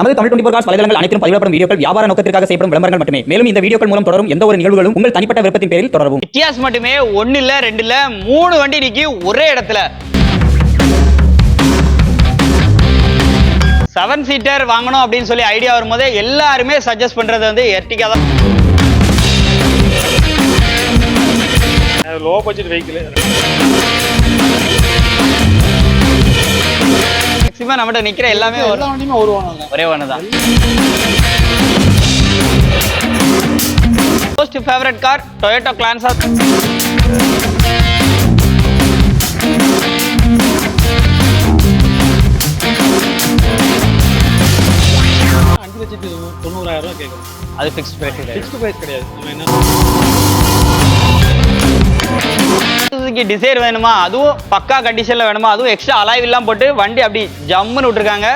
நமது Tamil twenty cos வலைதளங்கள் அனைத்தும் பதிவிடப்படும் வீடியோக்கள் வியாபார நோக்கத்திற்காக செய்யப்படும் விளம்பரங்கள் மட்டுமே. மேலும் இந்த வீடியோக்கள் மூலம் தொடரும் எந்த ஒரு நிகழ்வுகளும் உங்கள் தனிப்பட்ட விருப்பத்தின் பேரில் தொடரவும். வித்தியாஸ் மட்டுமே ஒன்னு இல்ல ரெண்டு இல்ல மூணு வண்டி நிக்கி ஒரே இடத்துல. செவன் சீட்டர் வாங்கணும் அப்படின்னு சொல்லி ஐடியா வரும்போது எல்லாருமே சஜஸ்ட் பண்றது வந்து எர்டிகா தான். லோ பட்ஜெட் வெஹிக்கிள் மேக்ஸிமம் நம்மகிட்ட நிக்கிற எல்லாமே ஒரு- எல்லா வண்டியுமே ஒரு வாங்க ஒரே ஒன்று தான். Most favourite car Toyota Glanza அஞ்சு லட்சத்தி தொண்ணூறாயிரம் ரூபாய் கேட்குறோம் அது ஃபிக்ஸ்ட் பிரைஸ் ஃபிக்ஸ்டு ப்ரைஸ் கிடையாது. நம்ம என்ன சுசுகி டிசைர் வேணுமா? அதுவும் பக்கா கண்டிஷன்ல வேணுமா? அதுவும் எக்ஸ்ட்ரா அலாய் எல்லாம் போட்டு வண்டி அப்படி ஜம்முன்னு விட்டுருக்காங்க.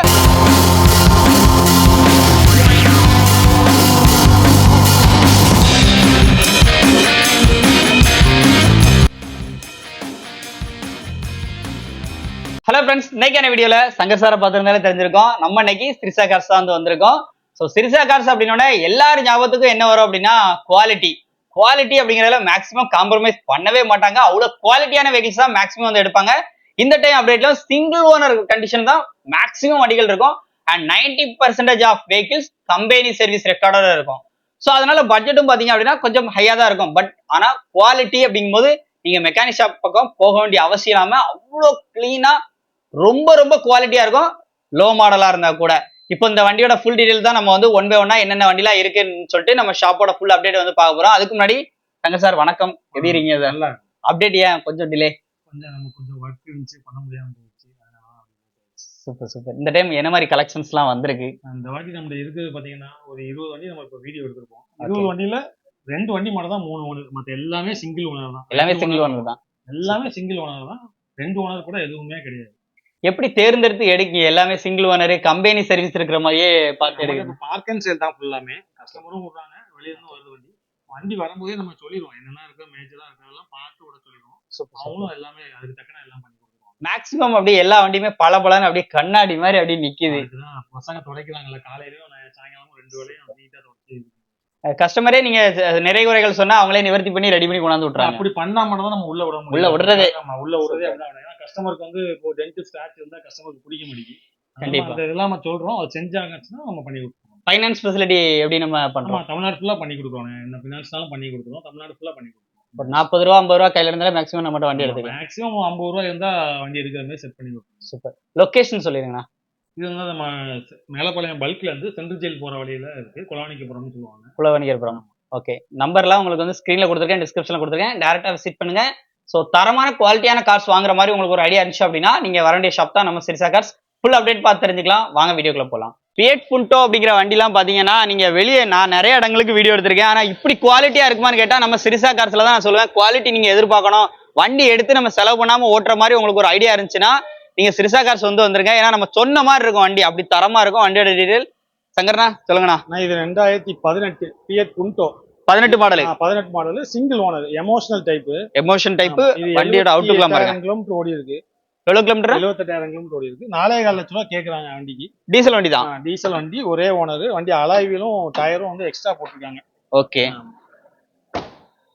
ஹலோ ஃப்ரெண்ட்ஸ் இன்னைக்கான வீடியோல சங்கர் சாரை பார்த்துருந்தாலே தெரிஞ்சிருக்கோம். நம்ம இன்னைக்கு சிரிசா கார்ஸ் தான் வந்து வந்திருக்கோம். ஸோ சிரிசா கார்ஸ் அப்படின்னோட எல்லாரும் ஞாபகத்துக்கும் என்ன வரும் அப்படின்னா குவாலிட்டி குவாலிட்டி அப்படிங்கிறதுல மேக்ஸிமம் காம்ப்ரமைஸ் பண்ணவே மாட்டாங்க. அவ்வளவு குவாலிட்டியான வெஹிக்கிள்ஸ் தான் மேக்ஸிமம் வந்து எடுப்பாங்க. இந்த டைம் அப்டேட்ல சிங்கிள் ஓனர் கண்டிஷன் தான் மேக்ஸிமம் வண்டிகள் இருக்கும். And ninety percentage of vehicles company service ரெக்கார்டோட இருக்கும். ஸோ அதனால பட்ஜெட்டும் பாத்தீங்க அப்படின்னா கொஞ்சம் ஹையா தான் இருக்கும். பட் ஆனா குவாலிட்டி அப்படிங்கும்போது நீங்க மெக்கானிக் ஷாப் பக்கம் போக வேண்டிய அவசியம் இல்லாம அவ்வளோ கிளீனா ரொம்ப ரொம்ப குவாலிட்டியா இருக்கும். லோ மாடலா இருந்தா கூட. இப்போ இந்த வண்டியோட ஃபுல் டீடைல் தான் நம்ம வந்து ஒன் பை ஒன்னா என்னென்ன வண்டிலாம் இருக்குன்னு சொல்லிட்டு நம்ம ஷாப்போட ஃபுல் அப்டேட் வந்து பார்க்க போறோம். அதுக்கு முன்னாடி தங்க சார் வணக்கம். எப்படி இருக்கீங்க அப்டேட் ஏன்? கொஞ்சம் டிலே கொஞ்சம் நம்ம கொஞ்சம் ஒர்க் இருந்துச்சு பண்ண முடியாம சூப்பர் சூப்பர் இந்த டைம் என்ன மாதிரி கலெக்ஷன்ஸ்லாம் வந்திருக்கு? அந்த வாட்டி நம்ம இருக்குது பாத்தீங்கன்னா ஒரு இருபது வண்டி நம்ம இப்போ வீடியோ எடுத்திருப்போம். இருபது வண்டியில ரெண்டு வண்டி மட்டும் தான் மூணு ஓனர் மத்த எல்லாமே சிங்கிள் ஓனர் தான். எல்லாமே சிங்கிள் ஓனர் தான். எல்லாமே சிங்கிள் ஓனர் தான். ரெண்டு ஓனர் கூட எதுவுமே கிடையாது. எப்படி தேர்ந்தெடுத்து எடுக்கீங்க எல்லாமே சிங்கிள் ஓனர் கம்பெனி சர்வீஸ் இருக்கிற மாதிரியே பார்த்து எடுக்கணும். பார்க் அண்ட் சேல் தான் ஃபுல்லாமே கஸ்டமரும் விடுறாங்க வெளிய இருந்து வருது வண்டி. வண்டி வரும்போதே நம்ம சொல்லிடுவோம் என்னென்ன இருக்கு மேஜரா இருக்கிறதெல்லாம் பார்த்து விட சொல்லிடுவோம். அவங்களும் எல்லாமே அதுக்கு தக்கன எல்லாம் பண்ணி கொடுத்துருவாங்க. மேக்ஸிமம் அப்படியே எல்லா வண்டியுமே பல பலன்னு அப்படியே கண்ணாடி மாதிரி அப்படியே நிக்குது. பசங்க துடைக்கிறாங்கல்ல காலையிலயும் சாயங்காலமும் ரெண்டு வேலையும் நீட்டா துடைச்சி கஸ்டமரே நீங்க அஹ், நிறை குறைகள் சொன்னா அவங்களே நிவர்த்தி பண்ணி ரெடி பண்ணி கொண்டாந்து விட்டுறாங்க. அப்படி பண்ணா மட்டும் தான் நம்ம உள்ள விட முடியும். உள்ள விடுறதே. உள்ள விடுறதே கஸ்டமருக்கு வந்து இப்போ டென்ட் ஸ்கிராட்ச் இருந்தா கஸ்டமருக்கு பிடிக்க மாட்டேங்குது. கண்டிப்பா. அந்த இதெல்லாம் நம்ம சொல்றோம். அது செஞ்சாங்கன்னா நம்ம பண்ணி கொடுத்துருவோம். ஃபைனான்ஸ் ஃபெசிலிட்டி எப்படி நம்ம ஆமா பண்றோம் தமிழ்நாடு ஃபுல்லா பண்ணி கொடுக்குறோம். என்ன ஃபினான்ஸ்னாலும் பண்ணி கொடுத்துருவோம் தமிழ்நாடு ஃபுல்லா பண்ணி கொடுத்துருவோம் ஒரு நாற்பது ரூபா ஐம்பது ரூபா கையில இருந்தாலே மேக்ஸிமம் நம்ம வண்டி எடுத்துக்கலாம். மேக்ஸிமம் ஐம்பது ரூபாய் இருந்தா வண்டி எடுக்கிற மாதிரி செட் பண்ணி கொடுத்துருவோம் சூப்பர் லொகேஷன் சொல்லிருங்கண்ணா இது வந்து நம்ம மேலப்பாளையம் பல்க்ல இருந்து சென்ட்ரல் ஜெயில் போற வழியில இருக்கு. குளவாணிக்கப்புறம்னு சொல்லுவாங்க. குலவணிகர்புரம் ஓகே நம்பர்லாம் உங்களுக்கு வந்து ஸ்க்ரீன்ல கொடுத்துருக்கேன் டிஸ்கிரிப்ஷன்ல கொடுத்துருக்கேன். டேரக்டா விசிட் பண்ணுங்க. ஸோ தரமான குவாலிட்டியான கார்ஸ் வாங்குற மாதிரி உங்களுக்கு ஒரு ஐடியா இருந்துச்சு அப்படின்னா நீங்க வர வேண்டிய ஷாப் தான் நம்ம சிரிசா கார்ஸ் ஃபுல் அப்டேட் பார்த்து தெரிஞ்சுக்கலாம். வாங்க வீடியோக்குள்ள போகலாம் பியட் புண்டோ அப்படிங்கிற வண்டிலாம் பார்த்தீங்கன்னா நீங்க வெளியே நான் நிறைய இடங்களுக்கு வீடியோ எடுத்திருக்கேன். ஆனால் இப்படி குவாலிட்டியா இருக்குமான்னு கேட்டால் நம்ம சிரிசா கார்ஸ்ல தான் நான் சொல்லுவேன். குவாலிட்டி நீங்க எதிர்பார்க்கணும். வண்டி எடுத்து நம்ம செலவு பண்ணாமல் ஓட்டுற மாதிரி உங்களுக்கு ஒரு ஐடியா இருந்துச்சுன்னா நீங்க சிரிசா கார்ஸ் வந்து வந்துருங்க. ஏன்னா நம்ம சொன்ன மாதிரி இருக்கும் வண்டி. அப்படி தரமா இருக்கும். வண்டியோட டீடைல் சங்கர்ண்ணா சொல்லுங்கண்ணா. நான் இது ரெண்டாயிரத்தி பதினெட்டு பியட் குண்டோ பதினெட்டு மாடல் பதினெட்டு model single owner emotional type emotion type வண்டியோட அவுட்லுக்லாம் பாருங்க. கிலோமீட்டர் ஓடி இருக்கு எவ்வளவு கிலோமீட்டர் எழுபத்தெட்டாயிரம் கிலோமீட்டர் ஓடி இருக்கு நாலே கால் லட்ச ரூபா கேக்குறாங்க வண்டிக்கு. டீசல் வண்டி தான்? டீசல் வண்டி ஒரே ஓனர் வண்டி அலாய்விலும் டயரும் வந்து எக்ஸ்ட்ரா போட்டிருக்காங்க. ஓகே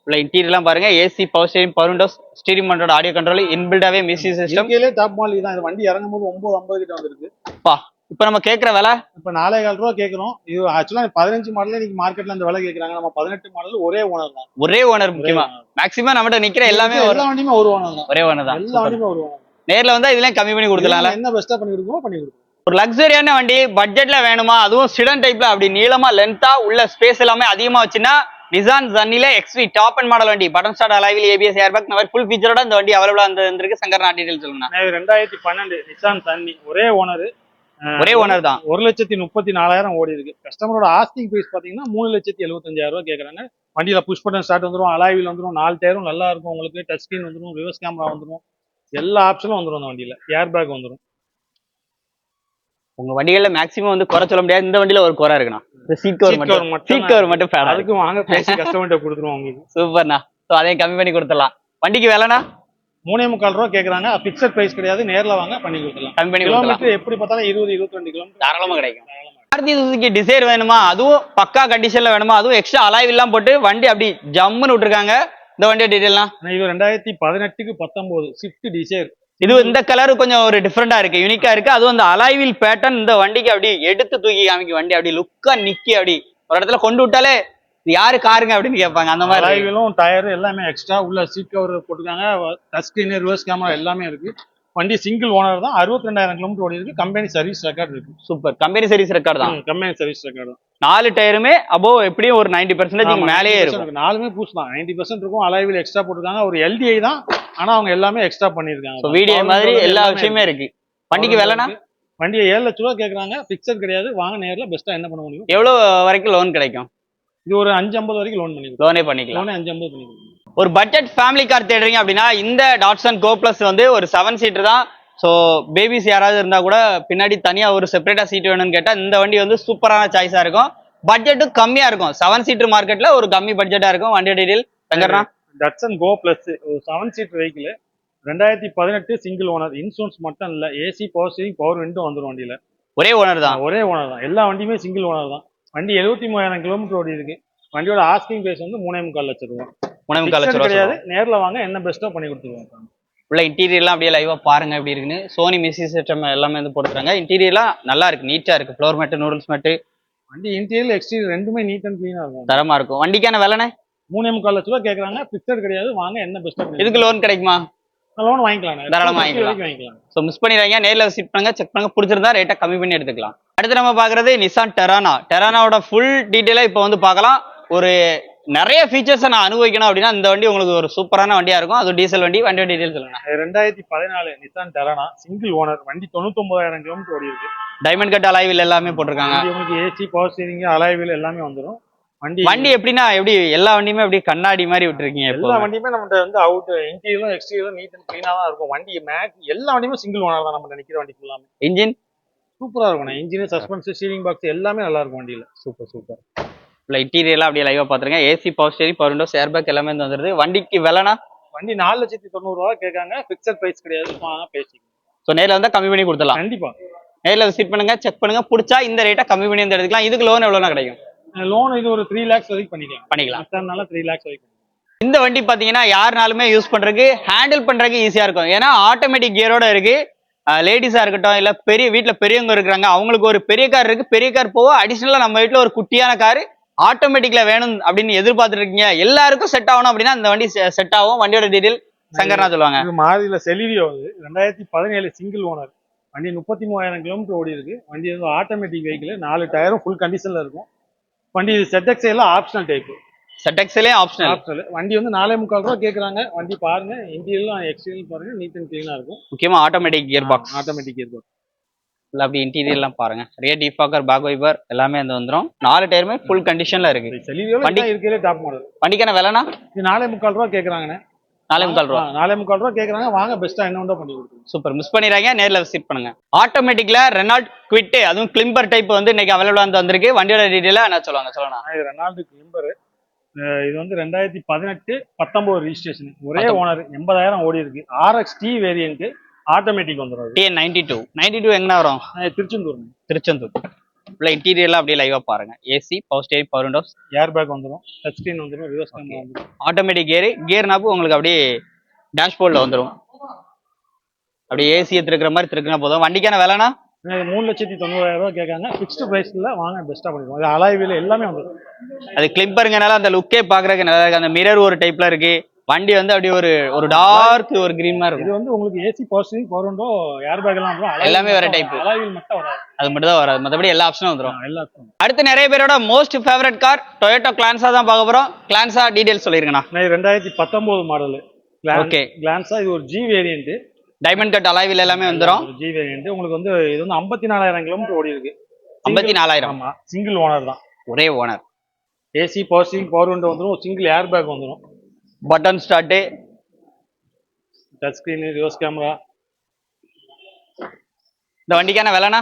உள்ள இன்டீரியர்லாம் பாருங்க. AC power steering power windows steering மண்டோட audio control இன்பில்டாவே மியூசிக் சிஸ்டம் டாப் மாடல் தான். இது வண்டி இறங்கும் போது ஒன்பது ஐம்பது கிட்ட வந்திருக்கு. பா இப்போ நம்ம கேக்குற விலை? இப்ப நாலே கால் ரூபா கேக்குறோம். இது ஆக்சுவலா பதினஞ்சு மாடலே இன்னைக்கு மார்க்கெட்ல இந்த விலை கேக்குறாங்க. நம்ம பதினெட்டு மாடல் ஒரே ஓனர் தான். ஒரே ஓனர் முக்கியமா? மேக்ஸிமம் நம்மகிட்ட நிக்கிற எல்லாமே ஒரு எல்லா வண்டியுமே ஒரு ஓனர் தான். ஒரே ஓனர் தான். எல்லா வண்டியுமே ஒரு ஓனர் நேர்ல வந்தா இதுலயும் கம்மி பண்ணி கொடுக்கலாம்ல? என்ன பெஸ்டா பண்ணி கொடுக்குமோ பண்ணி கொடுக்குறோம் ஒரு லக்ஸரியான வண்டி பட்ஜெட்ல வேணுமா? அதுவும் சிடன் டைப்ல அப்படி நீளமா லென்த்தா உள்ள ஸ்பேஸ் எல்லாமே அதிகமா வச்சுன்னா நிசான் ஜன்னில எக்ஸ்வி டாப் அண்ட் மாடல் வண்டி. Button start alloy wheel ABS airbag இந்த மாதிரி ஃபுல் ஃபீச்சரோட இந்த வண்டி அவைலபிளா இருந்திருக்கு சங்கர் நான் டீடைல் சொல்லுங்க. ரெண்டாயிரத்தி பன்னெண்டு நிசான் தண்ணி ஒரே ஓனர் ஒரே ஓனர் தான். ஒரு லட்சத்தி முப்பத்தி நாலாயிரம் ஓடி இருக்கு. கஸ்டமரோட ஆஸ்டிங் பிரைஸ் பாத்தீங்கன்னா மூணு லட்சத்தி எழுபத்தஞ்சாயிரம் ரூபாய் கேக்குறாங்க. வண்டியில புஷ் பட்டன் ஸ்டார்ட் வந்துரும் அலாய்வில் வந்துரும் நாலு டயரும் நல்லா இருக்கும் உங்களுக்கு. டச் ஸ்கிரீன் வந்துரும் ரிவர்ஸ் கேமரா வந்துரும். எல்லா ஆப்ஷனும் வந்துரும் அந்த வண்டியில. ஏர் பேக் வந்துரும். உங்க வண்டிகள்ல மேக்ஸிமம் வந்து குறை சொல்ல முடியாது. இந்த வண்டியில ஒரு குறை இருக்குண்ணா. சீட் கவர் மட்டும். சீட் கவர் மட்டும் அதுக்கு வாங்க பேசி கஸ்டமர்கிட்ட கொடுத்துருவோம் உங்களுக்கு. சூப்பர்ண்ணா ஸோ அதையும் கம்மி பண்ணி கொடுத்துடலாம். வண்டிக்கு வேலைண்ணா? மூணே முக்கால் ரூபா கேக்குறாங்க. பிக்சட் பிரைஸ் கிடையாது. நேர்ல வாங்க பண்ணி கொடுத்துலாம் கொடுத்துடலாம். கிலோமீட்டர் எப்படி பார்த்தாலும் இருபது இருபத்தி ரெண்டு கிலோமீட்டர் தாராளமா கிடைக்கும். மாருதி சுசுகி டிசைர் வேணுமா? அதுவும் பக்கா கண்டிஷன்ல வேணுமா? அதுவும் எக்ஸ்ட்ரா அலாய் எல்லாம் போட்டு வண்டி அப்படி ஜம்முன்னு விட்டுருக்காங்க. இந்த வண்டியோட டீடைல்லாம் இது ரெண்டாயிரத்தி பதினெட்டுக்கு பத்தொன்பது ஸ்விஃப்ட் டிசைர் இது இந்த கலர் கொஞ்சம் ஒரு டிஃப்ரெண்டா இருக்கு யூனிக்கா இருக்கு. அதுவும் அந்த அலாய்வில் பேட்டர்ன் இந்த வண்டிக்கு அப்படி எடுத்து தூக்கி காமிக்கும் வண்டி. அப்படி லுக்கா நிக்கி அப்படி. ஒரு இடத்துல கொண்டு விட்டாலே யாரு காருங்க அப்படின்னு கேட்பாங்க அந்த மாதிரி. இருக்கு. அலாய்விலும் டயர் எல்லாமே எக்ஸ்ட்ரா உள்ள சீட் கவர் போட்டிருக்காங்க. டச் ஸ்கிரீன் ரிவர்ஸ் கேமரா எல்லாமே இருக்கு. வண்டி சிங்கிள் ஓனர் தான். அறுபத்தி ரெண்டாயிரம் கிலோமீட்டர் ஓடி இருக்கு கம்பெனி சர்வீஸ் ரெக்கார்ட் இருக்கு சூப்பர் கம்பெனி சர்வீஸ் ரெக்கார்ட் தான் கம்பெனி சர்வீஸ் ரெக்கார்டு நாலு டயருமே அபோ எப்படியும் ஒரு 90% பர்சன்டேஜ் மேலேயே இருக்கும். நாலுமே பூஸ் தான். நைன்டி பர்சன்ட் இருக்கும். அலாய்வில் எக்ஸ்ட்ரா போட்டிருக்காங்க. ஒரு எல்டிஐ தான். ஆனா அவங்க எல்லாமே எக்ஸ்ட்ரா பண்ணிருக்காங்க வீடியோ மாதிரி எல்லா விஷயமே இருக்கு. வண்டிக்கு விலைனா? வண்டியை ஏழு லட்ச ரூபா கேக்குறாங்க. பிக்சர் கிடையாது. வாங்க நேர்ல. பெஸ்ட்டா என்ன பண்ண முடியும்? எவ்வளவு வரைக்கும் லோன் கிடைக்கும்? இது ஒரு அஞ்சு ஐம்பது வரைக்கும் லோன் பண்ணிக்கலாம் லோனே பண்ணிக்கலாம். லோனே அஞ்சு ஐம்பது பண்ணிக்கலாம் ஒரு பட்ஜெட் ஃபேமிலி கார் தேடுறீங்க அப்படின்னா இந்த டாட்சன் கோ பிளஸ் வந்து ஒரு செவன் சீட்டர் தான். ஸோ பேபிஸ் யாராவது இருந்தா கூட பின்னாடி தனியா ஒரு செப்பரேட்டா சீட் வேணும்னு கேட்டா இந்த வண்டி வந்து சூப்பரான சாய்ஸா இருக்கும். பட்ஜெட்டும் கம்மியா இருக்கும். செவன் சீட்டர் மார்க்கெட்ல ஒரு கம்மி பட்ஜெட்டா இருக்கும். வண்டி டீடைல் சங்கர்னா டட்சன் கோ பிளஸ் ஒரு செவன் சீட் வெஹிக்கிள் ரெண்டாயிரத்தி பதினெட்டு சிங்கிள் ஓனர் இன்சூரன்ஸ் மட்டும் இல்ல AC power steering power window வந்துடும் வண்டியில. ஒரே ஓனர் தான். ஒரே ஓனர் தான். எல்லா வண்டியுமே சிங்கிள் ஓனர் தான். வண்டி எழுபத்தி மூவாயிரம் கிலோமீட்டர் ஓடி இருக்கு வண்டியோட ஆஸ்கிங் பிரைஸ் வந்து மூணே முக்கால் லட்சம் ரூபா. உணவு கால Fixed கிடையாது. நேர்ல வாங்க என்ன பெஸ்ட்டோ பண்ணி கொடுத்துருவோம். உள்ள இன்டீரியர்லாம் அப்படியே லைவா பாருங்க எப்படி இருக்குன்னு. சோனி மியூசிக் சிஸ்டம் எல்லாமே வந்து போட்டுருக்காங்க. இன்டீரியர்லாம் நல்லா இருக்கு நீட்டா இருக்கு. ஃப்ளோர் மேட்டு நூடுல்ஸ் மேட்டு வண்டி இன்டீரியர் எக்ஸ்டீரியர் ரெண்டுமே நீட் அண்ட் க்ளீனா இருக்கும். தரமா இருக்கும். வண்டிக்கான விலைனே மூணே முக்கால் லட்ச ரூபா கேக்குறாங்க. பிக்சர் கிடையாது. வாங்க என்ன பெஸ்ட்டோ பண்ணி இதுக்கு லோன் கிடைக்குமா? லோன் வாங்கிக்கலாம். தாராளமா வாங்கிக்கலாம். ஸோ மிஸ் பண்ணிடுறாங்க நேரில் விசிட் பண்ணுங்க செக் பண்ணுங்க. பிடிச்சிருந்தா ரேட்டை கம்மி பண்ணி எடுத்துக்கலாம். அடுத்து நம்ம பார்க்கறது நிசான் டெரானா டெரானாவோட ஃபுல் டீட்டெயிலாக இப்போ வந்து பார்க்கலாம். ஒரு நிறைய ஃபீச்சர்ஸை நான் அனுபவிக்கணும் அப்படின்னா இந்த வண்டி உங்களுக்கு ஒரு சூப்பரான வண்டியா இருக்கும். அது டீசல் வண்டி. வண்டியோட டீட்டெயில் சொல்லுங்க. ரெண்டாயிரத்தி பதினாலு நிசான் டெரானா சிங்கிள் ஓனர் வண்டி தொண்ணூத்தொன்பதாயிரம் கிலோமீட்டர் ஓடி இருக்கு டைமண்ட் கட் அலைவில் எல்லாமே போட்டிருக்காங்க. உங்களுக்கு ஏசி பவர் ஸ்டீரிங் அலாய்வில் எல்லாமே வந்துடும் வண்டி வண்டி எப்படின்னா எப்படி எல்லா வண்டியுமே அப்படியே கண்ணாடி மாதிரி விட்டுருக்கீங்க எல்லா வண்டியுமே நம்மகிட்ட வந்து அவுட் இன்டீரியரும் எக்ஸ்டீரியரும் நீட் அண்ட் க்ளீனா தான் இருக்கும். வண்டி மேக் எல்லா வண்டியுமே சிங்கிள் ஓனர் தான் நம்ம நினைக்கிற வண்டி ஃபுல்லாமே இன்ஜின் சூப்பரா இருக்கும் இன்ஜின் சஸ்பென்ஸ் ஸ்டீரிங் பாக்ஸ் எல்லாமே நல்லா இருக்கும் வண்டியில. சூப்பர் சூப்பர் இல்லை இன்டீரியர்லாம் அப்படியே லைவாக பார்த்துருங்க AC power steering power windows airbag எல்லாமே வந்து வந்துருது. வண்டிக்கு விலைனா? வண்டி நாலு லட்சத்தி தொண்ணூறு ரூபா கேட்காங்க பிக்சர் பிரைஸ் கிடையாது. பேசிக்கலாம் ஸோ நேரில் வந்தால் கம்மி பண்ணி கொடுத்துடலாம். கண்டிப்பா. நேரில் விசிட் பண்ணுங்க செக் பண்ணுங்க. பிடிச்சா இந்த ரேட்டை கம்மி பண்ணி வந்து எடுத்துக்கலாம். இதுக்கு லோன் எவ்வளோனா கிடைக்கும்? லோன் இது ஒரு த்ரீ லேக்ஸ் வரைக்கும் பண்ணிக்கலாம். பண்ணிக்கலாம். மற்றனால த்ரீ லேக்ஸ் வரைக்கும் இந்த வண்டி பாத்தீங்கன்னா யாருனாலுமே யூஸ் பண்றதுக்கு ஹேண்டில் பண்றதுக்கு ஈஸியா இருக்கும். ஏன்னா ஆட்டோமேட்டிக் கியரோட இருக்கு. லேடிஸா இருக்கட்டும் இல்ல பெரிய வீட்ல பெரியவங்க இருக்கிறாங்க அவங்களுக்கு ஒரு பெரிய கார் இருக்கு. பெரிய கார் போக அடிஷனலா நம்ம வீட்ல ஒரு குட்டியான கார் ஆட்டோமேட்டிக்ல வேணும் அப்படின்னு எதிர்பார்த்துட்டு இருக்கீங்க எல்லாருக்கும் செட் ஆகணும் அப்படின்னா இந்த வண்டி செட் ஆகும். வண்டியோட டீடைல் சங்கர்னா சொல்லுவாங்க. மாருதியில செலிரியோ ரெண்டாயிரத்தி பதினேழு சிங்கிள் ஓனர் வண்டி முப்பத்தி மூவாயிரம் கிலோமீட்டர் ஓடி இருக்கு வண்டி வந்து ஆட்டோமேட்டிக் வெஹிக்கிள் நாலு டயரும் ஃபுல் கண்டிஷன்ல இருக்கும். வண்டி செட்டெக்ஸ் எல்லாம் ஆப்ஷனல் டைப் செட்டெக்ஸ்லேயே ஆப்ஷனல் ஆப்ஷனல் வண்டி வந்து நாலே முக்கால் ரூபா கேக்குறாங்க. வண்டி பாருங்க. இன்டீரியரும் எக்ஸ்டீரியல் பாருங்க. நீட் அண்ட் க்ளீனா இருக்கும். முக்கியமா ஆட்டோமேட்டிக் கியர் பாக்ஸ் ஆட்டோமேட்டிக் இருக்கும் இல்ல அப்படி இன்டீரியர்லாம் பாருங்க. ரியர் டிஃபாக்கர் பேக் வைபர் எல்லாமே வந்து வந்துரும். நாலு டயருமே ஃபுல் கண்டிஷன்ல இருக்கு. வண்டி- இருக்கிறே டாப் மாடல் வண்டிக்கான விலைனா? இது நாலே முக்கால் ரூபா கேக்குறாங்கண்ணே. நாலே முக்கால் ரூபா. நாலே முக்கால் ரூபா கேக்குறாங்க. வாங்க பெஸ்ட்டா என்ன பண்ணி கொடுத்துருங்க சூப்பர். மிஸ் பண்ணிடுறாங்க நேர்ல விசிட் பண்ணுங்க. ஆட்டோமேட்டிக்ல ரெனால்ட் குவிட் அதுவும் கிளிம்பர் டைப் வந்து இன்னைக்கு அவைலபிளா வந்து வந்திருக்கு. வண்டியோட டீடைலா என்ன சொல்லுவாங்க சொல்லலாம் இது ரெனால்டு கிளிம்பர் இது வந்து ரெண்டாயிரத்தி பதினெட்டு பத்தொன்பது ரிஜிஸ்ட்ரேஷன் ஒரே. ஓனர் எண்பதாயிரம் ஓடி இருக்கு. ஆர்எக்ஸ் டி வேரியன்ட் ஆட்டோமேட்டிக் வந்துடும். TN ninety two ninety two எங்க வரும்? திருச்செந்தூர் திருச்செந்தூர். உள்ள இன்டீரியர்லாம் அப்படியே லைவா பாருங்க. AC power steering power windows air bag வந்துடும் டச் ஸ்கிரீன் வந்துடும் ரிவர்ஸ் கேமரா வந்துடும் ஆட்டோமேட்டிக் கியர் கியர் நாப்பு உங்களுக்கு அப்படியே டேஷ்போர்ட்ல வந்துரும். அப்படியே ஏசி திருக்கிற மாதிரி திருக்கினா போதும். வண்டிக்கான விலைனா மூணு லட்சத்தி தொண்ணூறாயிரம் ரூபாய் கேட்காங்க ஃபிக்ஸ்டு பிரைஸ்ல வாங்க பெஸ்ட்டாக பண்ணிடுவோம். அது அலாய்வில் எல்லாமே வந்துடும் அது கிளிம்பருங்கனால அந்த லுக்கே பாக்குறதுக்கு நல்லா இருக்கு அந்த மிரர் ஒரு டைப்ல இருக்கு. வண்டி வந்து அப்படியே ஒரு ஒரு டார்க் ஒரு கிரீன் மாதிரி இது இருக்கும் வந்து உங்களுக்கு AC power power window air bag எல்லாம் எல்லாமே வேற type. அலாய்வில் மட்டும் வராது. அது மட்டும் தான் வராது. மற்றபடி எல்லா ஆப்ஷனும் வந்துரும். எல்லாத்துக்கும் அடுத்து நிறைய பேரோட most favourite car Toyota Glanza தான் பார்க்க போறோம். கிளான்ஸா டீடைல்ஸ் சொல்லிருங்கண்ணா. இது ரெண்டாயிரத்தி பத்தொன்பது மாடல் Okay. கிளான்ஸா இது ஒரு G variant diamond cut alloy wheel எல்லாமே வந்துரும். ஜி வேரியன்ட் உங்களுக்கு வந்து இது வந்து ஐம்பத்தி நாலாயிரம் கிலோமீட்டர் ஓடி இருக்கு. ஐம்பத்தி நாலாயிரம். ஆமா சிங்கிள் ஓனர் தான். ஒரே owner AC power steering power window வந்துடும் சிங்கிள் ஏர் பேக் வந்துடும் button start touch screen reverse camera இந்த வண்டிக்கான விலைனா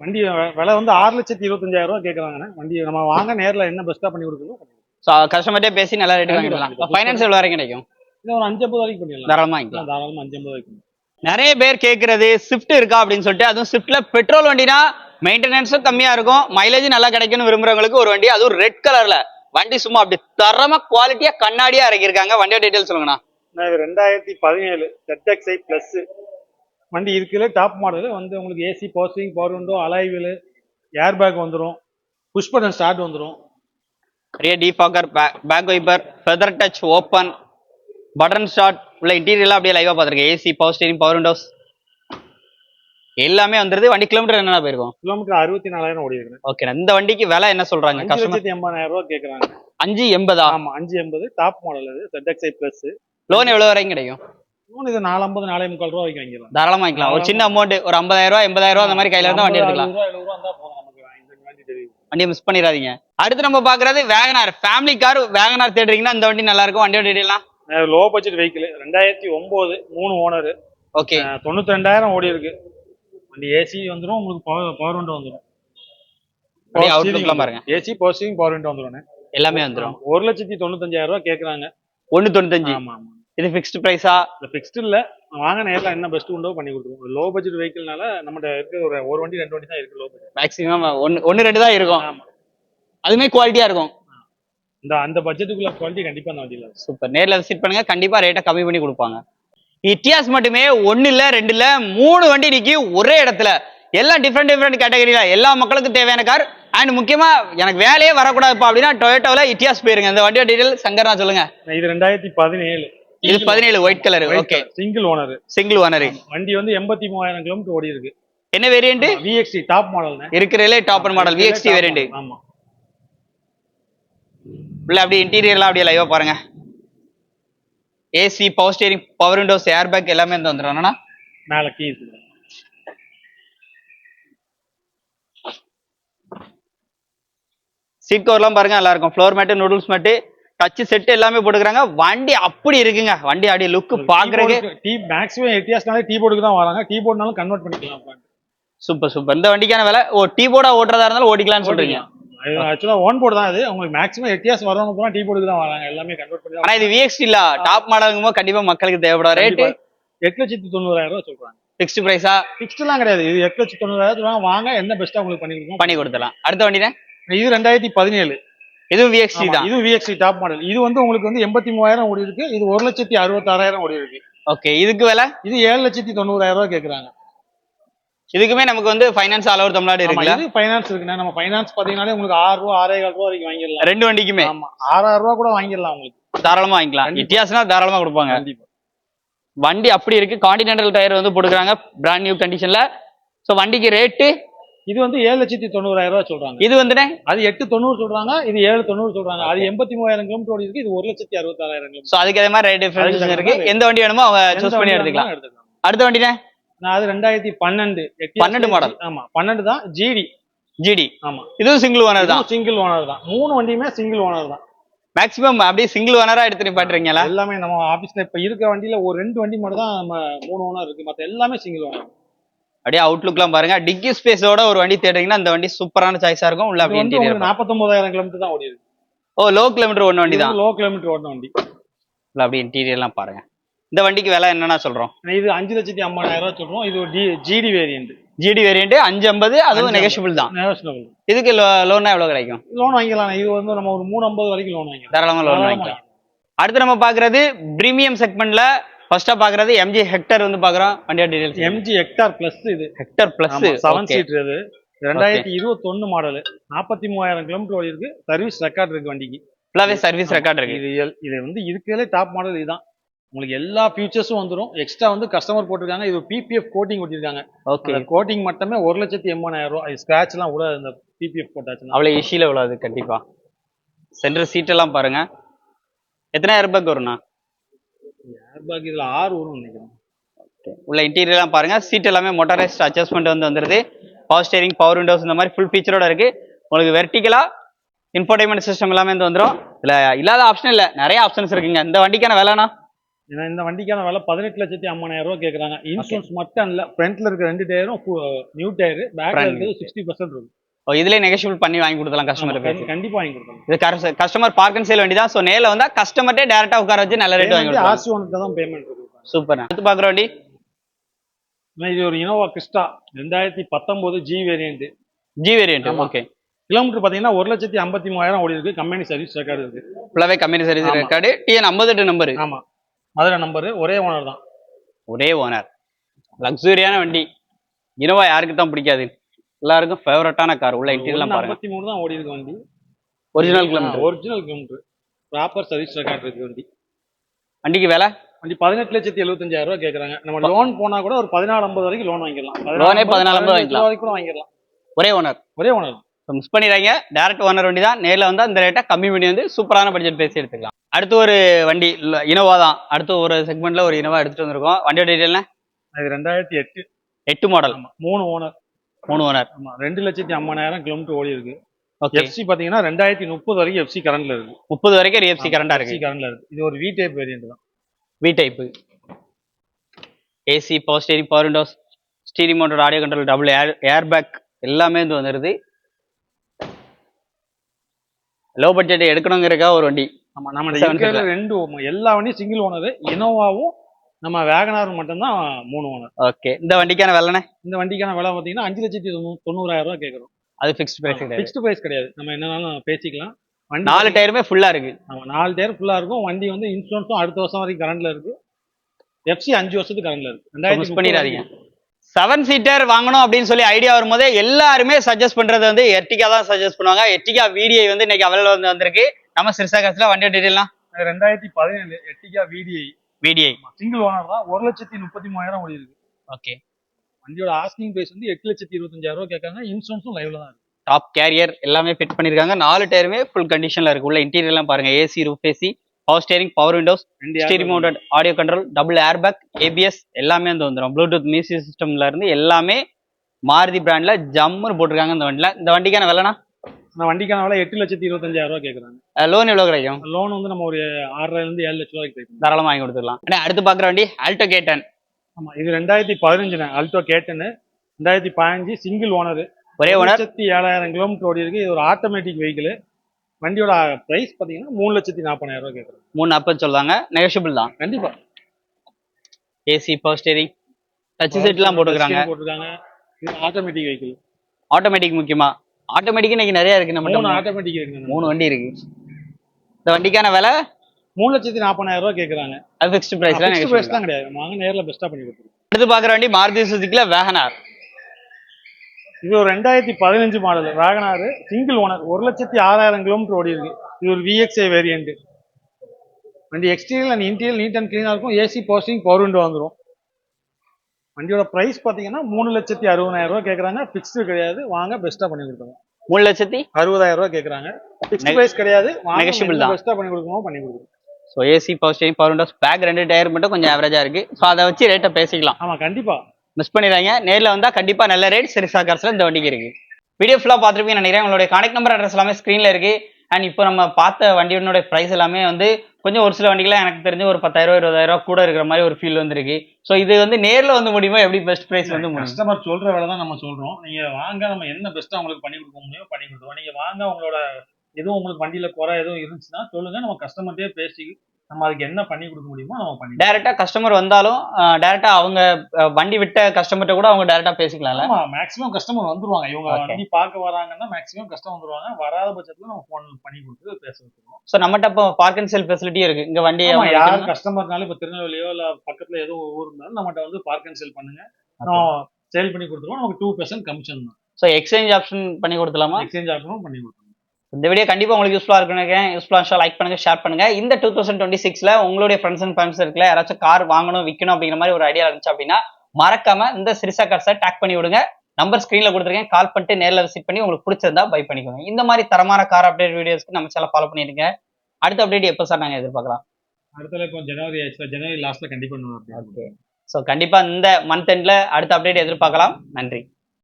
வண்டி வெ- விலை வந்து ஆறு லட்சத்தி இருபத்தஞ்சாயிரம் ரூபாய் கேட்குறாங்கண்ணே. வண்டி நம்ம வாங்க நேர்ல என்ன பெஸ்ட்டாக பண்ணி கொடுக்கணும் ஸோ கஸ்டமர்ட்டே பேசி நல்லா ரேட்டு வாங்கிடலாம். ஃபைனான்ஸ் எவ்வளோ வரைக்கும் கிடைக்கும்? இல்லை ஒரு அஞ்சு ஐம்பது வரைக்கும் பண்ணிடலாம். தாராளமாக வாங்கிக்கலாம். தாராளமாக அஞ்சு ஐம்பது வரைக்கும் நிறைய பேர் கேட்கறது ஸ்விஃப்ட் இருக்கா? அப்படின்னு சொல்லிட்டு அதுவும் ஸ்விஃப்ட்ல பெட்ரோல் வண்டினா மெயின்டெனன்ஸும் கம்மியா இருக்கும். மைலேஜ் நல்லா கிடைக்கும்னு விரும்புறவங்களுக்கு ஒரு வண்டி அதுவும் ரெட் கலர்ல வண்டி சும்மா அப்படி தரமா குவாலிட்டியா கண்ணாடியா இறக்கியிருக்காங்க. வண்டியோட டீடைல் சொல்லுங்கண்ணா. இது ரெண்டாயிரத்தி பதினேழு ZXi பிளஸ் வண்டி இருக்குல்ல டாப் மாடல் வந்து உங்களுக்கு AC posting power window alloy wheel air bag வந்துடும் புஷ் பட்டன் ஸ்டார்ட் வந்துடும் நிறைய defogger back wiper feather touch open button start உள்ள இன்டீரியர்லாம் அப்படியே லைவா பார்த்துருக்கேன். AC power steering power windows எல்லாமே வந்துருது. வண்டி கிலோமீட்டர் என்னென்ன போயிருக்கும்? கிலோமீட்டர் அறுபத்தி நாலாயிரம் ஓடி இருக்கு ஓகே இந்த வண்டிக்கு விலை என்ன சொல்றாங்க? அஞ்சு லட்சத்தி எண்பதாயிரம் ரூபாய் கேட்குறாங்க அஞ்சு எண்பதா? ஆமா அஞ்சு எண்பது. டாப் மாடல் அது. ZXi பிளஸ் லோன் எவ்வளவு வரைக்கும் கிடைக்கும்? இன்னொன்று இது நாலு ஐம்பது நாலே முக்கால் ரூபா வரைக்கும் வாங்கிடலாம். தாராளமா வாங்கிக்கலாம். ஒரு சின்ன அமௌண்ட் ஒரு ஐம்பதாயிரம் ரூபாய் எண்பதாயிரம் ரூபாய் அந்த மாதிரி கையில இருந்தா வண்டி ரூபா தெரியும் வண்டியை மிஸ் பண்ணிடாதீங்க. அடுத்து நம்ம பாக்குறது வேகனார் ஃபேமிலி கார் வேகனார் தேடுறீங்கன்னா இந்த வண்டி நல்லா இருக்கும். வண்டியோட டீடைல்லாம் லோ பட்ஜெட் வெஹிக்கிள் ரெண்டாயிரத்தி ஒன்பது மூணு ஓனர் ஓகே தொண்ணூத்தி ரெண்டாயிரம் ஓடி இருக்கு வண்டி ஏசி வந்துடும் உங்களுக்கு பவர் பவர் விண்டோ வந்துடும் அப்படியே அவுட்லுக்லாம் பாருங்க. ஏசி பவர் பவர் விண்டோ வந்துடும் எல்லாமே வந்துரும். ஒரு லட்சத்தி தொண்ணூத்தஞ்சாயிரம் ரூபாய் கேக்குறாங்க. ஒன்னு தொண்ணூத்தஞ்சு. ஆமா ஆமா. இது ஃபிக்ஸ்டு பிரைஸா இந்த ஃபிக்ஸ்ட் இல்ல. வாங்க நேரில் என்ன பெஸ்ட் உண்டோ பண்ணி கொடுத்துருவோம் லோ பட்ஜெட் வெஹிக்கிள்னால நம்மகிட்ட இருக்க ஒரு ஒரு வண்டி ரெண்டு வண்டி தான் இருக்கு லோ பட்ஜெட் மேக்ஸிமம் ஒன்னு ஒன்னு ரெண்டு தான் இருக்கும். ஆமா. அதுமே குவாலிட்டியா இருக்கும். இந்த அந்த பட்ஜெட்டுக்குள்ள குவாலிட்டி கண்டிப்பா அந்த வண்டியில. சூப்பர் நேர்ல விசிட் பண்ணுங்க. கண்டிப்பா ரேட்டை கம்மி பண்ணி கொடுப்பாங்க. இட்டியாஸ் மட்டுமே ஒன்னு இல்ல ரெண்டு இல்ல மூணு வண்டி நிக்கி ஒரே இடத்துல. எல்லாம் டிஃப்ரெண்ட் டிஃப்ரெண்ட் கேட்டகரியில எல்லா மக்களுக்கும் தேவையான கார் அண்ட் முக்கியமா எனக்கு வேலையே வரக்கூடாதுப்பா அப்படின்னா டொயோட்டோல இட்டியாஸ் போயிருங்க. இந்த வண்டியோட டீடைல் சங்கர்னா சொல்லுங்க. இது ரெண்டாயிரத்தி பதினேழு. இது பதினேழு white colour okay single owner single owner வண்டி வந்து எண்பத்தி மூவாயிரம் கிலோமீட்டர் ஓடி இருக்கு என்ன வேரியன்ட் விஎக்ஸ்டி டாப் மாடல் இருக்கிறதுலே டாப் மாடல் விஎக்ஸ்டி வேரியன்ட் ஆமா. உள்ள அப்படியே இன்டீரியர்லாம் அப்படியே லைவா பாருங்க. AC power steering power windows air bag எல்லாமே வந்து வந்துடும் மேல கீ இருக்கு. சீட் கவர்லாம் பாருங்க நல்லா இருக்கும் floor mat noodles mat touch set எல்லாமே போட்டுக்கிறாங்க. வண்டி அப்படி இருக்குங்க. வண்டி அப்படியே லுக் பாக்குறதுக்கு டீ மேக்ஸிமம் எட்டியாஸ்னாலே டீ போர்டுக்கு தான் வராங்க. டீ போர்டுனாலும் கன்வெர்ட் பண்ணிக்கலாம் சூப்பர் சூப்பர் இந்த வண்டிக்கான விலை ஓ டீ போர்டா ஓட்டுறதா இருந்தாலும் ஓட்டிக்கலாம்னு சொல்றீங்க. ஆக்சுவலா ஓன் போர்டு தான் இது. உங்களுக்கு மேக்ஸிமம் எட்டியாஸ் வரவங்க பூரா டீ போர்டுக்கு தான் வராங்க. எல்லாமே கன்வெர்ட் பண்ணி ஆனா இது விஎக்ஸ்டி இல்ல. டாப் மாடலுங்கும் போது கண்டிப்பா மக்களுக்கு தேவைப்படும். ரேட்டு. எட்டு லட்சத்தி தொண்ணூறாயிரம் ரூபாய் சொல்றாங்க. ஃபிக்ஸ்டு பிரைஸா ஃபிக்ஸ்ட் எல்லாம் கிடையாது. இது எட்டு லட்சத்தி தொண்ணூறாயிரம் ரூபாய் வாங்க என்ன பெஸ்ட்டா உங்களுக்கு பண்ணி கொடுக்கும் பண்ணி கொடுத்துடலாம். அடுத்த வண்டினே? இது ரெண்டாயிரத்தி பதினேழு. இதுவும் விஎக்ஸ்டி தான். இது விஎக்ஸ்டி டாப் மாடல் இது வந்து உங்களுக்கு வந்து எண்பத்தி மூவாயிரம் ஓடி இருக்கு இது ஒரு லட்சத்தி அறுபத்தாறாயிரம் ஓடி இருக்கு ஓகே இதுக்கு விலை? இது ஏழு லட்சத்தி தொண்ணூறாயிரம் ரூபாய் கேக்குறாங்க. இதுக்குமே நமக்கு வந்து ஃபைனான்ஸ் ஆல் ஓவர் தமிழ்நாடு இருக்குல்ல? இது ஃபைனான்ஸ் இருக்குண்ணா. நம்ம ஃபைனான்ஸ் பாத்தீங்கன்னாலே உங்களுக்கு ஆறு ரூபா ஆறே கால் ரூபா வரைக்கும் வாங்கிடலாம். ரெண்டு வண்டிக்குமே? ஆமா. ஆறாயிரம் ரூபா கூட வாங்கிடலாம் உங்களுக்கு. தாராளமா வாங்கிக்கலாம். இட்டியாஸ்னா தாராளமா கொடுப்பாங்க. வண்டி அப்படி இருக்கு. கான்டினென்டல் டயர் வந்து போட்டுக்கிறாங்க. பிராண்ட் நியூ கண்டிஷன்ல சோ வண்டிக்கு ரேட்டு இது வந்து ஏழு லட்சத்தி தொண்ணூறாயிரம் ரூபாய் சொல்றாங்க. இது வந்துனே அது எட்டு தொண்ணூறு சொல்றாங்க. இது ஏழு தொண்ணூறு சொல்றாங்க. அது எண்பத்தி மூவாயிரம் கிலோமீட்டர் ஓடி இருக்கு இது ஒரு லட்சத்தி அறுபத்தாறாயிரம் கிலோமீட்டர் அதுக்கு அதே மாதிரி ரேட் டிஃபரன்ஸ் இருக்கு. எந்த வண்டி வேணுமோ அவங்க சூஸ் பண்ணி எடுத்துக்கலாம். அடுத்த வண்டினே நான் அது ரெண்டாயிரத்தி பன்னெண்டு. 12 model. ஆமா பன்னெண்டு தான் ஜிடி ஜிடி ஆமா. இதுவும் சிங்கிள் ஓனர் தான். சிங்கிள் ஓனர் தான். மூணு வண்டியுமே சிங்கிள் ஓனர் தான். மேக்ஸிமம் அப்படியே சிங்கிள் ஓனரா எடுத்து நிப்பாட்டுறீங்களா? எல்லாமே நம்ம ஆபீஸ்ல இப்ப இருக்க வண்டியில ஒரு ரெண்டு வண்டி மட்டும் தான் நம்ம மூணு ஓனர் இருக்கு. மத்த எல்லாமே சிங்கிள் ஓனர் அப்படியே அவுட்லுக்லாம் பாருங்க. டிக்கி ஸ்பேஸோட ஒரு வண்டி தேடுறீங்கன்னா இந்த வண்டி சூப்பரான சாய்ஸா இருக்கும். உள்ள அப்படியே இன்டீரியர் நாற்பத்தொன்பதாயிரம் கிலோமீட்டர் தான் ஓடி இருக்கு ஓ லோ கிலோமீட்டர் ஒன்னு வண்டி தான். லோ கிலோமீட்டர் ஓடின வண்டி. அப்படியே இன்டீரியர்லாம் பாருங்க. இந்த வண்டிக்கு விலை என்னன்னா சொல்றோம்? இது அஞ்சு லட்சத்தி ஐம்பதாயிரம் ரூபாய் சொல்றோம். இது ஒரு ஜிடி வேரியன்ட் ஜிடி வேரியன்ட் அஞ்சு ஐம்பது அதுவும் நெகஷியபிள் தான். இதுக்கு லோன்னா எவ்வளவு கிடைக்கும்? லோன் வாங்கிக்கலாம் இது வந்து நம்ம ஒரு மூணு ஐம்பது வரைக்கும் லோன் வாங்கிக்கலாம். தாராளமா லோன் வாங்கிக்கலாம். அடுத்து நம்ம பாக்குறது பிரீமியம் செக்மெண்ட்ல ஃபர்ஸ்டா பாக்குறது எம்ஜி ஹெக்டர் வந்து பாக்குறோம் வண்டியோட டீடைல்ஸ் எம்ஜி ஹெக்டார் பிளஸ் இது. ஹெக்டர் பிளஸ் செவன் சீட்டர் இது. ரெண்டாயிரத்தி இருபத்தொன்னு மாடல் நாற்பத்தி மூவாயிரம் கிலோமீட்டர் ஓடி இருக்கு. சர்வீஸ் ரெக்கார்ட் இருக்கு வண்டிக்கு. ஃபுல்லாவே சர்வீஸ் ரெக்கார்ட் இருக்கு. இது இது வந்து இருக்கிறதுலே டாப் மாடல் இதுதான். உங்களுக்கு எல்லா ஃபியூச்சர்ஸும் வந்துடும் எக்ஸ்ட்ரா வந்து கஸ்டமர் போட்டிருக்காங்க. இது பிபிஎஃப் கோட்டிங் ஒட்டிருக்காங்க ஓகே கோட்டிங் மட்டுமே ஒரு லட்சத்தி எண்பதாயிரம் ரூபாய் ஸ்கிராட்ச் எல்லாம் கூட இந்த பிபிஎஃப் போட்டாச்சுன்னா. அவ்வளவு ஈஸியில விழாது கண்டிப்பா. சென்டர் சீட் எல்லாம் பாருங்க. எத்தனை ரூபாய்க்கு வரும்ண்ணா ஏர்பேக் இதுல ஆறு வரும் நினைக்கிறேன். உள்ள இன்டீரியர் எல்லாம் பாருங்க. சீட் எல்லாமே மோட்டரைஸ்ட் அட்ஜஸ்ட்மெண்ட் வந்து வந்துருது. பவர் ஸ்டேரிங் பவர் விண்டோஸ் இந்த மாதிரி ஃபுல் ஃபீச்சரோட இருக்கு. உங்களுக்கு வெர்டிகலா இன்ஃபோடைன்மெண்ட் சிஸ்டம் எல்லாமே வந்து வந்துரும். இல்ல இல்லாத ஆப்ஷன் இல்ல. நிறைய ஆப்ஷன்ஸ் இருக்குங்க. இந்த வண்டிக்கான விலைனா ஏன்னா இந்த வண்டிக்கான விலை பதினெட்டு லட்சத்தி ஐம்பதாயிரம் ரூபாய் கேட்குறாங்க இன்சூரன்ஸ் மட்டும் இல்ல ஃப்ரண்ட்ல இருக்க ரெண்டு டயரும் நியூ டயர் பேக்ல. இருக்கிறது சிக்ஸ்டி பர்சன்ட் இருக்கும். ஓ இதுலயே நெகஷியபிள் பண்ணி வாங்கி கொடுத்தலாம் கஸ்டமர் ஆமா, பேசி கண்டிப்பா வாங்கி கொடுக்கணும் இது கஸ்டமர் பார்க் அண்ட் சேல் வண்டி தான் ஸோ நேரில் வந்தா கஸ்டமர்ட்டே டேரக்டா உட்கார வச்சு நல்ல ரேட் வாங்கி கொடுக்கலாம். ஆர்சி ஒனுக்கு தான் பேமெண்ட் இருக்கு சூப்பர் அடுத்து பாக்குற வண்டி? இது ஒரு இனோவா கிறிஸ்டா ரெண்டாயிரத்தி பத்தொன்பது G variant G variant. Okay kilometre பாத்தீங்கன்னா ஒரு லட்சத்தி ஐம்பத்தி மூவாயிரம் ஓடி இருக்கு. கம்பெனி சர்வீஸ் ரெக்கார்டு இருக்கு ஃபுல்லாவே கம்பெனி சர்வீஸ். ரெக்கார்டு டிஎன் ஐம்பத்தெட்டு நம்பர் ஆமா. மதுரை நம்பரு ஒரே ஓனர் தான். ஒரே ஓனர் லக்ஸுரியான வண்டி. இனோவா யாருக்கு தான் பிடிக்காது. எல்லாருக்கும் ஃபேவரட்டான கார் உள்ள இன்டீரியர்லாம் பாருங்க. ஐம்பத்தி மூணு தான் ஓடி இருக்கு வண்டி original kilometre original kilometre proper service record இருக்கு வண்டி. வண்டிக்கு விலை? வண்டி பதினெட்டு லட்சத்தி எழுபத்தஞ்சாயிரம் ரூபாய் கேக்குறாங்க. நம்ம லோன் போனா கூட ஒரு பதினாலு ஐம்பது வரைக்கும் லோன் வாங்கிடலாம். Loan ஏ 14 வாங்கிக்கலாம். வரைக்கும் கூட வாங்கிடலாம். ஒரே ஓனர் ஒரே ஓனர் மிஸ் பண்ணிடுறாங்க டேரக்ட் ஓனர் வண்டி தான் நேரில் வந்து அந்த ரேட்டை கம்மி பண்ணி வந்து சூப்பரான பட்ஜெட் பேசி எடுத்துக்கலாம். அடுத்து ஒரு வண்டி இனோவா தான். அடுத்து ஒரு செக்மெண்ட்ல ஒரு இனோவா எடுத்துட்டு வந்திருக்கோம். வண்டியோட டீட்டெயில்னா இது ரெண்டாயிரத்தி எட்டு. எட்டு மாடல் மூணு ஓனர் மூணு ஓனர் ஆமா ரெண்டு லட்சத்தி ஐம்பதாயிரம் கிலோமீட்டர் ஓடி இருக்கு. எஃப்சி பாத்தீங்கன்னா ரெண்டாயிரத்தி முப்பது வரைக்கும் எஃப்சி கரண்ட்ல இருக்கு. முப்பது வரைக்கும் ரிஎஃப்சி கரண்டா எஃப்சி இருக்கு. கரண்ட்ல இருக்கு. இது ஒரு வி டைப் வேரியன்ட் தான். V type AC power steering power windows steering motor audio control double air air bag எல்லாமே இது வந்துடுது லோ பட்ஜெட் எடுக்கணுங்கிறக்கா ஒரு வண்டி. ஆமா நம்ம. ரெண்டு எல்லா வண்டியும் சிங்கிள் ஓனர் இனோவாவும் நம்ம வேகனாரும் மட்டும்தான் மூணு ஓனர் ஓகே இந்த வண்டிக்கான விலைண்ணே? இந்த வண்டிக்கான விலை பாத்தீங்கன்னா அஞ்சு லட்சத்தி தொண்ணூ- தொண்ணூறாயிரம் ரூபாய் கேட்கறோம். அது ஃபிக்ஸ்ட் பிரைஸ் கிடையாது. ஃபிக்ஸ்டு பிரைஸ் கிடையாது. நம்ம என்னன்னாலும் பேசிக்கலாம். வண்டி நாலு டயருமே ஃபுல்லா இருக்கு. ஆமா நாலு டயர் ஃபுல்லா இருக்கும். வண்டி வந்து இன்சூரன்ஸும் அடுத்த வருஷம் வரைக்கும் கரண்ட்ல இருக்கு. எஃப்சி அஞ்சு வருஷத்துக்கு கரண்ட்ல இருக்கு. ரெண்டாயிரத்தி பண்ணிடாதீங்க செவன் சீட்டர் வாங்கணும் அப்படின்னு சொல்லி ஐடியா வரும்போதே எல்லாருமே சஜஸ்ட் பண்றது வந்து எர்டிகா தான் சஜஸ்ட் பண்ணுவாங்க. எர்டிகா வீடியோ வந்து இன்னைக்கு அவைலபிள் வந்து வந்திருக்கு. நம்ம சிறுசா காசுல வண்டியோட டீட்டெயிலாம் ரெண்டாயிரத்தி பதினேழு Ertiga VDI VDI single owner தான். ஒரு லட்சத்தி முப்பத்தி மூவாயிரம் ஓடி இருக்கு. ஓகே வண்டியோட ஆஸ்கிங் பிரைஸ் வந்து எட்டு லட்சத்தி இருபத்தஞ்சாயிரம் ரூபாய் கேட்காங்க. இன்சூரன்ஸும் லைவ்ல தான் இருக்கு. டாப் கேரியர் எல்லாமே ஃபிட் பண்ணிருக்காங்க. நாலு டயருமே ஃபுல் கண்டிஷன்ல இருக்கு. உள்ள இன்டீரியர்லாம் பாருங்க. AC roof AC power steering power windows bag mounted audio control double air bag ABS எல்லாமே வந்து வந்துடும் ப்ளூடூத் மியூசிக் சிஸ்டம்ல இருந்து எல்லாமே மாருதி பிராண்ட்ல ஜம்முன்னு போட்டிருக்காங்க இந்த வண்டியில. இந்த வண்டிக்கான விலைனா அந்த வண்டிக்கான விலை எட்டு லட்சத்தி இருபத்தஞ்சாயிரம் ரூபாய் கேட்கறாங்க லோன் எவ்வளவு கிடைக்கும்? லோன் வந்து நம்ம ஒரு ஆறரைல இருந்து ஏழு லட்சம் ரூபாய்க்கு கிடைக்கும் தாராளமா வாங்கி கொடுத்துடலாம் அண்ணே, அடுத்து பாக்குற வண்டி ஆல்டோ கேட்டன் ஆமா இது ரெண்டாயிரத்தி பதினஞ்சுண்ணே அல்டோ கேட்டனு ரெண்டாயிரத்தி பதினஞ்சு சிங்கிள் ஓனர் ஒரே ஓனர் லட்சத்தி ஏழாயிரம் கிலோமீட்டர் ஓடி இருக்கு. இது ஒரு ஆட்டோமேட்டிக் வெஹிக்கிள் வண்டியோட பிரைஸ் பாத்தீங்கன்னா மூணு லட்சத்தி நாற்பதாயிரம் ரூபாய் கேட்கறாங்க மூணு நாற்பது சொல்றாங்க நெகோஷியபிள் தான். கண்டிப்பா. ஏசி பவர் ஸ்டேரிங் டச் செட்லாம் போட்டுக்கிறாங்க. போட்டுருக்காங்க. இது ஆட்டோமேட்டிக் வெஹிக்கிள் ஆட்டோமேட்டிக் முக்கியமா. ஆட்டோமேட்டிக் இன்னைக்கு நிறைய இருக்கு நம்ம மூணு ஆட்டோமேட்டிக் இருக்கு மூணு வண்டி இருக்கு. இந்த வண்டிக்கான விலை? மூணு லட்சத்தி நாற்பதாயிரம் ரூபாய் கேட்கறாங்க அது ஃபிக்ஸ்ட் பிரைஸ்ல பிரைஸ் தான். கிடையாது. வாங்க நேர்ல பெஸ்டா பண்ணி கொடுத்துருவோம். அடுத்து பாக்குற வண்டி மாருதி சுசுக்கில வேகனார் இது ஒரு ரெண்டாயிரத்தி பதினஞ்சு மாடல் வேகனாரு சிங்கிள் ஓனர் ஒரு லட்சத்தி ஆறாயிரம் கிலோமீட்டர் ஓடி இருக்கு. இது ஒரு விஎக்ஸ்ஐ வேரியன்ட் வண்டி exterior and interior neat and க்ளீனாக இருக்கும். ஏசி போஸ்டிங் பவர் விண்டோ வந்துடும் வண்டியோட பிரைஸ் பார்த்தீங்கன்னா மூணு லட்சத்தி அறுபதாயிரம் ரூபாய் கேட்குறாங்க ஃபிக்ஸ்டு கிடையாது. வாங்க பெஸ்ட்டாக பண்ணி கொடுத்துருவோம். மூணு லட்சத்தி? அறுபதாயிரம் ரூபாய் கேட்குறாங்க ஃபிக்ஸ்ட் பிரைஸ் கிடையாது. negotiable தான். பெஸ்ட்டாக பண்ணி கொடுக்கணும் பண்ணி கொடுக்குறோம். So AC power steering power windows bag ரெண்டு டயர் மட்டும் கொஞ்சம் ஆவரேஜா இருக்கு. ஸோ அதை வச்சு ரேட்டை பேசிக்கலாம். ஆமாம் கண்டிப்பாக மிஸ் பண்ணிடுறாங்க நேரில் வந்தால் கண்டிப்பாக நல்ல ரேட் சிறுசா காசுல இந்த வண்டிக்கு இருக்குது வீடியோ ஃபுல்லாக பார்த்துருப்பீங்க நினைக்கிறேன். உங்களுடைய கான்டாக்ட் நம்பர் அட்ரஸ் எல்லாமே ஸ்க்ரீனில் இருக்குது அண்ட் இப்போ நம்ம பார்த்த வண்டியோட ப்ரைஸ் எல்லாமே வந்து கொஞ்சம் ஒரு சில வண்டிகளாக எனக்கு தெரிஞ்சு ஒரு பத்தாயிரம் இருபதாயிரம் கூட இருக்கிற மாதிரி ஒரு ஃபீல் வந்திருக்கு. ஸோ இது வந்து நேரில் வந்து முடியுமா எப்படி பெஸ்ட் ப்ரைஸ் வந்து கஸ்டமர் சொல்கிற வேலை தான் நம்ம சொல்கிறோம் நீங்கள் வாங்க நம்ம என்ன பெஸ்ட்டாக உங்களுக்கு பண்ணி கொடுக்க முடியுமோ பண்ணி கொடுத்துருவோம். நீங்கள் வாங்க உங்களோட எதுவும் உங்களுக்கு வண்டியில் குறை எதுவும் இருந்துச்சுன்னா சொல்லுங்கள் நம்ம கஸ்டமர்கிட்டே பேசி நம்ம அதுக்கு என்ன பண்ணி கொடுக்க முடியுமோ நம்ம பண்ணி டைரக்டா கஸ்டமர் வந்தாலும் டைரக்டா அவங்க வண்டி விட்ட கஸ்டமர்கிட்ட கூட அவங்க டைரக்டா பேசிக்கலாம்ல? மேக்ஸிமம் கஸ்டமர் வந்துருவாங்க. இவங்க. வண்டி பார்க்க வராங்கன்னா மேக்ஸிமம் கஸ்டமர் வந்துருவாங்க. வராத பட்சத்துல நம்ம ஃபோன் பண்ணி கொடுத்து பேச வச்சிருவோம். ஸோ நம்மகிட்ட இப்போ பார்க் அண்ட் செல் ஃபெசிலிட்டியும் இருக்கு. இங்க வண்டி யார் கஸ்டமர்னாலும் இப்ப திருநெல்வேலியோ இல்ல பக்கத்துல ஏதோ ஊர் இருந்தாலும் நம்மகிட்ட வந்து பார்க் அண்ட் செல் பண்ணுங்க. சேல் பண்ணி கொடுத்துருவோம். நமக்கு டூ பர்சன்ட் கமிஷன் தான். ஸோ எக்ஸ்சேஞ்ச் ஆப்ஷன் பண்ணி கொடுத்துலாமா எக்ஸ்சேஞ்ச் ஆஃபரும் பண்ணி கொடுத்துருவோம். இந்த வீடியோ கண்டிப்பா உங்களுக்கு யூஸ்ஃபுல்லா இருக்கும்னு நினைக்கிறேன். யூஸ்ஃபுல்லா லைக் பண்ணுங்க ஷேர் பண்ணுங்க. இந்த டூ தௌசண்ட் டுவெண்ட்டி சிக்ஸ்ல உங்களுடைய ஃப்ரெண்ட்ஸ் அண்ட் ஃபேமிலிஸ் இருக்குல்ல யாராச்சும் கார் வாங்கணும் விற்கணும் அப்படிங்கிற மாதிரி ஒரு ஐடியா இருந்துச்சு அப்படின்னா மறக்காம இந்த சிரிசா கார்ஸை டேக் பண்ணி விடுங்க. நம்பர் ஸ்க்ரீன்ல கொடுத்துருக்கேன். கால் பண்ணிட்டு நேர்ல விசிட் பண்ணி உங்களுக்கு பிடிச்சிருந்தா பை பண்ணிக்கோங்க. இந்த மாதிரி தரமான கார் அப்டேட் வீடியோஸ்க்கு நம்ம சேனல் ஃபாலோ பண்ணிருங்க. அடுத்த அப்டேட் எப்போ சார் நாங்க எதிர்பார்க்கலாம்? அடுத்தல இப்போ ஜனவரி ஆயிடுச்சு ஜனவரி லாஸ்ட்ல கண்டிப்பா பண்ணுவோம் ஸோ கண்டிப்பா இந்த மந்த் எண்ட்ல அடுத்த அப்டேட் எதிர்பார்க்கலாம். நன்றி.